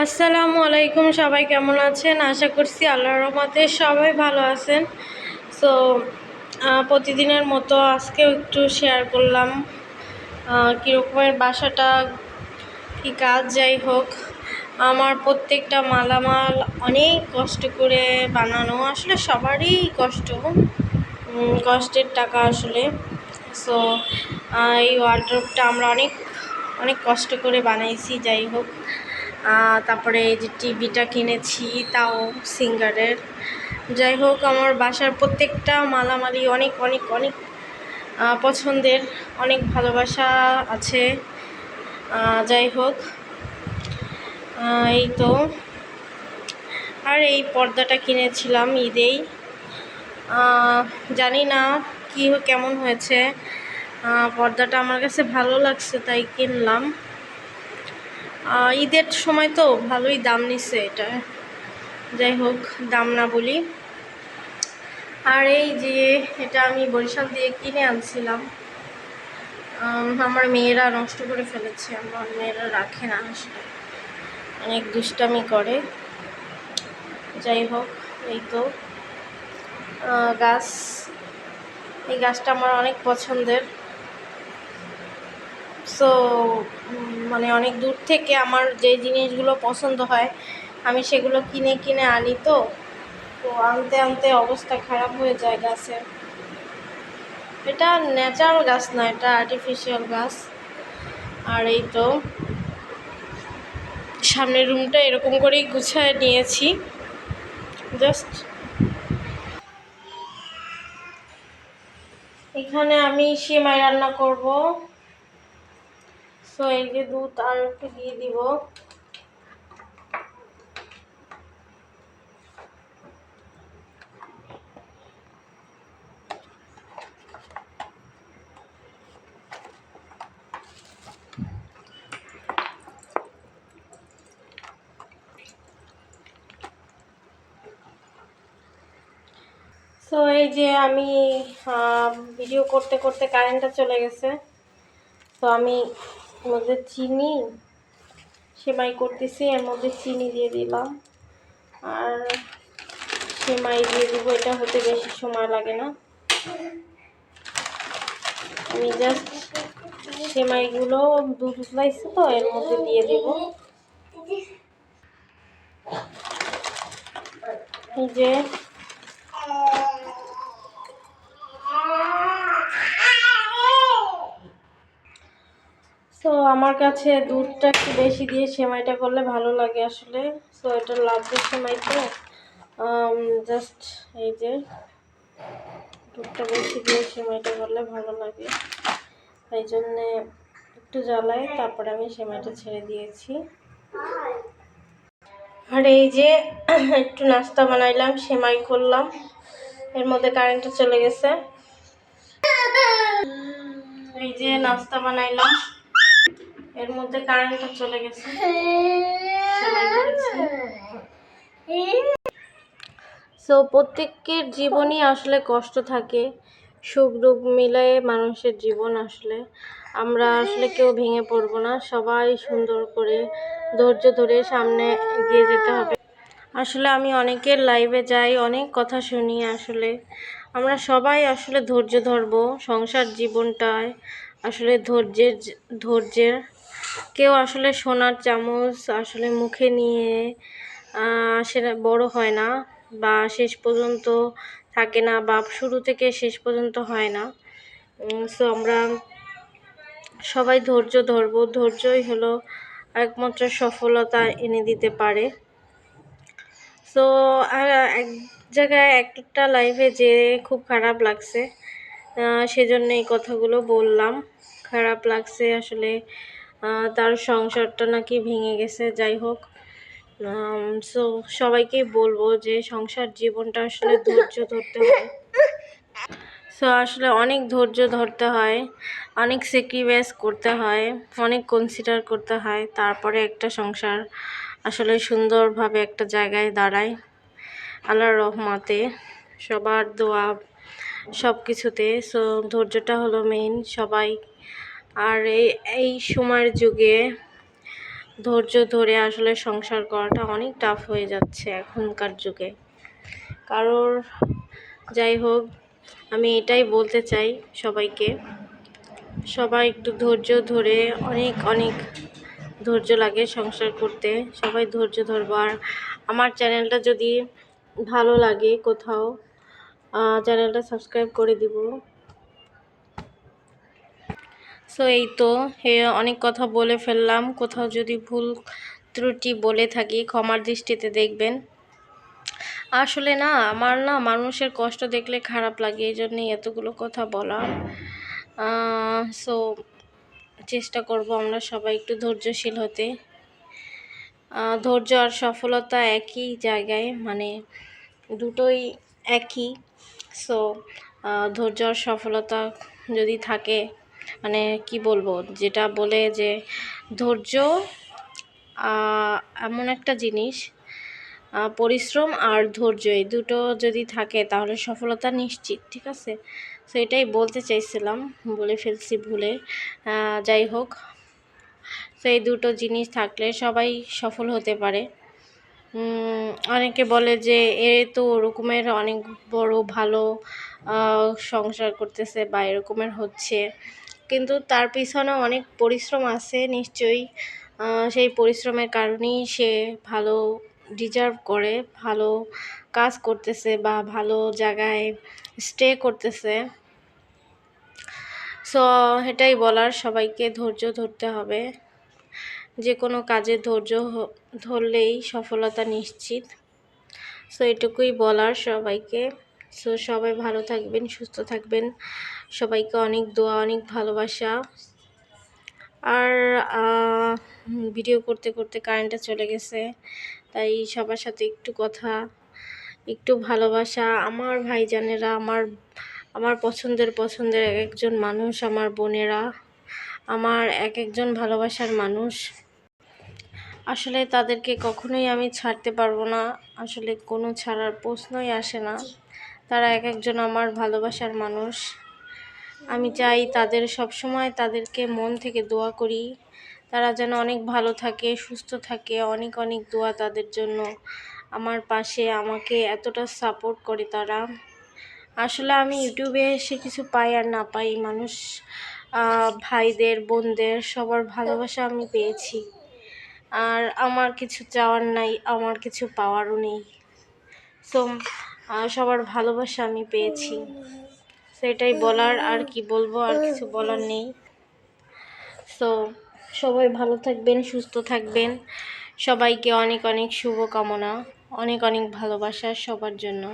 আসসালামু আলাইকুম, সবাই কেমন আছেন? আশা করছি আল্লাহর রহমতে সবাই ভালো আছেন। সো প্রতিদিনের মতো আজকেও একটু শেয়ার করলাম কীরকমের বাসাটা, কি কাজ যাই হোক। আমার প্রত্যেকটা মালামাল অনেক কষ্ট করে বানানো, আসলে সবারই কষ্ট কষ্টের টাকা আসলে। সো এই ওয়ার্ড্রপটা আমরা অনেক অনেক কষ্ট করে বানাইছি, যাই হোক। তারপরে এই যে টিভিটা কিনেছি, তাও সিঙ্গারের। যাই হোক, আমার বাসার প্রত্যেকটা মালামালি অনেক অনেক অনেক পছন্দের, অনেক ভালোবাসা আছে। যাই হোক এই তো। আর এই পর্দাটা কিনেছিলাম ঈদেই। জানি না কী, কেমন হয়েছে। পর্দাটা আমার কাছে ভালো লাগছে, তাই কিনলাম। ঈদের সময় তো ভালোই দাম নিচ্ছে এটা। যাই হোক, দাম না বলি। আর এই যে এটা আমি বরিশাল দিয়ে কিনে আনছিলাম। আমার মেয়েরা নষ্ট করে ফেলেছে, আমার মেয়েরা রাখে না আসলে। অনেক দুষ্টামি করে। যাই হোক, এই তো। গাছ, এই গাছটা আমার অনেক পছন্দের। সো মানে অনেক দূর থেকে আমার যে জিনিসগুলো পছন্দ হয়, আমি সেগুলো কিনে কিনে আনি তো। তো আনতে আনতে অবস্থা খারাপ হয়ে যায় গাছের। এটা ন্যাচারাল গাছ না, এটা আর্টিফিশিয়াল গাছ। আর এই তো সামনের রুমটা এরকম করেই গুছায় নিয়েছি। জাস্ট এখানে আমি সেমাই রান্না করব। সো এই যে দুধ আর একটু দিয়ে দিব। তো এই যে আমি ভিডিও করতে করতে কারেন্টটা চলে গেছে। তো আমি মধ্যে চিনি, সেমাই করতেছি, এর মধ্যে চিনি দিয়ে দিলাম। আর সেমাই দিয়ে দিব, এটা হতে বেশি সময় লাগে না। আমি জাস্ট সেমাইগুলো দুধ উতলাইছে তো, এর মধ্যে দিয়ে দিব। এই যে সো আমার কাছে দুধটা একটু বেশি দিয়ে সেমাইটা করলে ভালো লাগে আসলে। সো এটা লাভের সেমাই তো। জাস্ট এই যে দুধটা বেশি দিয়ে সেমাইটা করলে ভালো লাগে। তাই জন্যে একটু জ্বালাই তারপরে আমি সেমাইটা ছেড়ে দিয়েছি। আর এই যে একটু নাস্তা বানাইলাম, সেমাই করলাম। এর মধ্যে কারেন্টটা চলে গেছে। এই যে নাস্তা বানাইলাম। এর মধ্যে কারেন্টটা চলে গেছে। সো প্রত্যেকের জীবনই আসলে কষ্ট থাকে। সুখ দুঃখ মিলে মানুষের জীবন আসলে। আমরা আসলে কেউ ভেঙে পড়ব না। সবাই সুন্দর করে ধৈর্য ধরে সামনে এগিয়ে যেতে হবে। আসলে আমি অনেকের লাইভে যাই, অনেক কথা শুনি আসলে। আমরা সবাই আসলে ধৈর্য ধরবো সংসার জীবনটায়। আসলে ধৈর্যের ধৈর্যের কেউ আসলে সোনার চামচ আসলে মুখে নিয়ে সেটা বড় হয় না বা শেষ পর্যন্ত থাকে না বা শুরু থেকে শেষ পর্যন্ত হয় না। সো আমরা সবাই ধৈর্য ধরবো। ধৈর্যই হলো একমাত্র সফলতা এনে দিতে পারে। সো এক জায়গায় একটা লাইভে যে খুব খারাপ লাগছে সেজন্য এই কথাগুলো বললাম। খারাপ লাগছে আসলে তার সংসারটা নাকি ভেঙে গেছে, যাই হোক। সো সবাইকে বলব যে সংসার জীবনটা আসলে ধৈর্য ধরতে হয়। সো আসলে অনেক ধৈর্য ধরতে হয়, অনেক স্যাক্রিফাইস করতে হয়, অনেক কনসিডার করতে হয়, তারপরে একটা সংসার আসলে সুন্দরভাবে একটা জায়গায় দাঁড়ায়। আল্লাহর রহমতে সবার দোয়া সব কিছুতে সো ধৈর্যটা হলো মেইন সবাই আর এই এই সময়ের যুগে ধৈর্য ধরে আসলে সংসার করাটা অনেক টাফ হয়ে যাচ্ছে এখনকার যুগে। কারোর যাই হোক, আমি এটাই বলতে চাই সবাইকে, সবাই একটু ধৈর্য ধরে, অনেক অনেক ধৈর্য লাগে সংসার করতে, সবাই ধৈর্য ধরবো। আর আমার চ্যানেলটা যদি ভালো লাগে কোথাও চ্যানেলটা সাবস্ক্রাইব করে দিব। সো এই তো অনেক কথা বলে ফেললাম। কোথাও যদি ভুল ত্রুটি বলে থাকি, ক্ষমার দৃষ্টিতে দেখবেন। আসলে না, আমার না মানুষের কষ্ট দেখলে খারাপ লাগে, এই জন্যই এতগুলো কথা বলা সো চেষ্টা করব আমরা সবাই একটু ধৈর্যশীল হতে। ধৈর্য আর সফলতা একই জায়গায় মানে দুটোই একই। সো ধৈর্য আর সফলতা যদি থাকে মানে কি বলব, যেটা বলে যে ধৈর্য এমন একটা জিনিস পরিশ্রম আর ধৈর্য, এই দুটো যদি থাকে তাহলে সফলতা নিশ্চিত, ঠিক আছে? সো এটাই বলতে চাইছিলাম, বলে ফেলছি ভুলে যাই হোক। তো এই দুটো জিনিস থাকলে সবাই সফল হতে পারে। অনেকে বলে যে এ তো ওরকমের অনেক বড় ভালো সংসার করতেছে বা এরকমের হচ্ছে। কিন্তু তার পিছনে অনেক পরিশ্রম আছে নিশ্চয়ই। সেই পরিশ্রমের কারণেই সে ভালো ডিজার্ভ করে, ভালো কাজ করতেছে বা ভালো জায়গায় স্টে করতেছে। সো এটাই বলার, সবাইকে ধৈর্য ধরতে হবে। যে কোনো কাজে ধৈর্য ধরলেই সফলতা নিশ্চিত। সো এটুকুই বলার সবাইকে। সো সবাই ভালো থাকবেন, সুস্থ থাকবেন। সবাইকে অনেক দোয়া, অনেক ভালোবাসা। আর ভিডিও করতে করতে কারেন্টটা চলে গেছে। তাই সবার সাথে একটু কথা, একটু ভালোবাসা। আমার ভাইজানেরা, আমার আমার পছন্দের পছন্দের এক একজন মানুষ আমার বোনেরা। আমার এক একজন ভালোবাসার মানুষ। আসলে তাদেরকে কখনোই আমি ছাড়তে পারব না। আসলে কোনো ছাড়ার প্রশ্নই আসে না। তারা এক একজন আমার ভালোবাসার মানুষ। আমি চাই তাদের সব সময় তাদেরকে মন থেকে দোয়া করি। তারা যেন অনেক ভালো থাকে, সুস্থ থাকে, অনেক অনেক দোয়া তাদের জন্য। আমার পাশে আমাকে এতটা সাপোর্ট করে তারা। আসলে আমি ইউটিউবে এসে কিছু পাই আর না পাই, মানুষ ভাইদের, বোনদের, সবার ভালোবাসা আমি পেয়েছি। আর আমার কিছু চাওয়ার নাই, আমার কিছু পাওয়ারও নেই। সো সবার ভালোবাসা আমি পেয়েছি। সেটাই বলার আর কি বলব, আর কিছু বলার নেই। সো সবাই ভালো থাকবেন, সুস্থ থাকবেন। সবাইকে অনেক অনেক শুভকামনা, অনেক অনেক ভালোবাসা সবার জন্য।